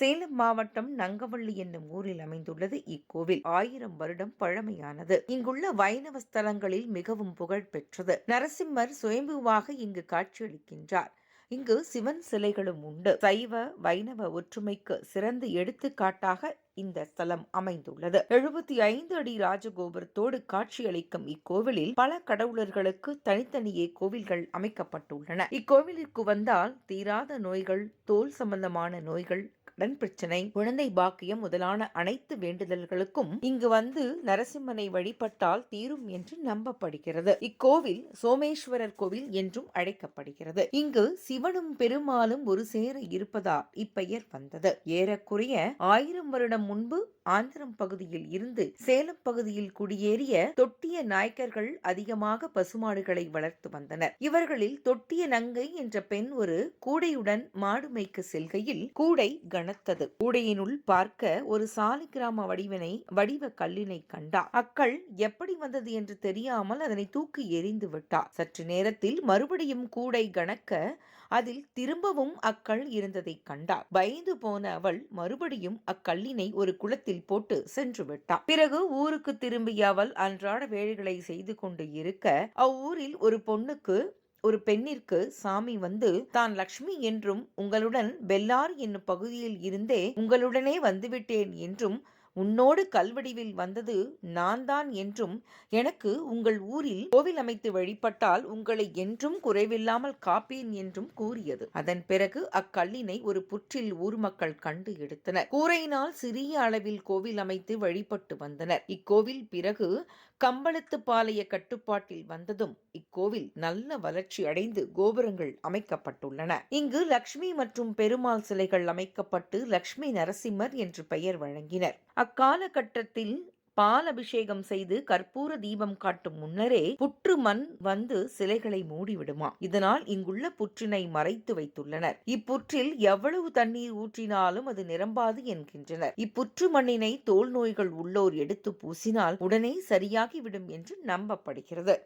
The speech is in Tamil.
சேலம் மாவட்டம் நங்கவள்ளி என்னும் ஊரில் அமைந்துள்ளது. இக்கோவில் ஆயிரம் வருடம் பழமையானது. இங்குள்ள வைணவ ஸ்தலங்களில் மிகவும் புகழ் பெற்றது. நரசிம்மர் சுயம்புவாக இங்கு காட்சியளிக்கின்றார். இங்கு சிவன் சிலைகளும் உண்டு. சைவ வைணவ ஒற்றுமைக்கு சிறந்த எடுத்துக்காட்டாக இந்த ஸ்தலம் அமைந்துள்ளது. எழுபத்தி ஐந்து அடி ராஜகோபுரத்தோடு காட்சியளிக்கும் இக்கோவிலில் பல கடவுளர்களுக்கு தனித்தனியே கோவில்கள் அமைக்கப்பட்டுள்ளன. இக்கோவிலிற்கு வந்தால் தீராத நோய்கள் தோல் சம்பந்தமான நோய்கள் கடன் பிரச்சனை குழந்தை பாக்கியம் முதலான அனைத்து வேண்டுதல்களுக்கும் இங்கு வந்து நரசிம்மனை வழிபட்டால் தீரும் என்று நம்பப்படுகிறது. இக்கோவில் சோமேஸ்வரர் கோவில் என்றும் அழைக்கப்படுகிறது. இங்கு சிவனும் பெருமாளும் ஒரு சேர இருப்பதால் இப்பெயர் வந்தது. ஏறக்குறைய ஆயிரம் வருடம் முன்பு ஆந்திரம் பகுதியில் இருந்து சேலம் பகுதியில் குடியேறிய தொட்டிய நாயக்கர்கள் அதிகமாக பசுமாடுகளை வளர்த்து வந்தனர். இவர்களில் தொட்டிய நங்கை என்ற பெண் ஒரு கூடையுடன் மாடு மேய்க்க செல்கையில் கூடை கனத்தது கூடையினுள் பார்க்க ஒரு சாலிகிராம வடிவினை வடிவ கல்லினை கண்டார். அக்கள் எப்படி வந்தது என்று தெரியாமல் அதனை தூக்கி எரிந்து விட்டார். சற்று நேரத்தில் மறுபடியும் கூடை கணக்க அதில் திரும்பவும் அக்கள் இருந்ததை கண்டார். பயந்து போன அவள் மறுபடியும் அக்கல்லினை ஒரு குளத்தில் போட்டு சென்று விட்டார். பிறகு ஊருக்கு திரும்பிய அவள் அன்றாட வேலைகளை செய்து கொண்டு இருக்க அவ்வூரில் ஒரு பொண்ணுக்கு ஒரு பெண்ணிற்கு சாமி வந்து தான் லக்ஷ்மி என்றும் உங்களுடன் பெல்லார் என்னும் பகுதியில் இருந்தே உங்களுடனே வந்துவிட்டேன் என்றும் உன்னோடு கல்வடிவில் வந்தது நான் தான் என்றும் எனக்கு உங்கள் ஊரில் கோவில் அமைத்து வழிபட்டால் உங்களை என்றும் குறைவில்லாமல் காப்பேன் என்றும் கூறியது. அதன் பிறகு அக்கல்லினை ஒரு புற்றில் ஊர் மக்கள் கண்டு எடுத்தனர். கூரையினால் சிறிய அளவில் கோவில் அமைத்து வழிபட்டு வந்தனர். இக்கோவில் பிறகு கம்பளத்து பாளைய கட்டுப்பாட்டில் வந்ததும் இக்கோவில் நல்ல வளர்ச்சி அடைந்து கோபுரங்கள் அமைக்கப்பட்டுள்ளன. இங்கு லக்ஷ்மி மற்றும் பெருமாள் சிலைகள் அமைக்கப்பட்டு லக்ஷ்மி நரசிம்மர் என்று பெயர் வழங்கினர். அக்காலகட்டத்தில் பால் அபிஷேகம் செய்து கற்பூர தீபம் காட்டும் முன்னரே புற்று மண் வந்து சிலைகளை மூடிவிடுமா? இதனால் இங்குள்ள புற்றினை மறைத்து வைத்துள்ளனர். இப்புற்றில் எவ்வளவு தண்ணீர் ஊற்றினாலும் அது நிரம்பாது என்கின்றனர். இப்புற்று மண்ணினை தோல் நோய்கள் உள்ளோர் எடுத்து பூசினால் உடனே சரியாகிவிடும் என்று நம்பப்படுகிறது.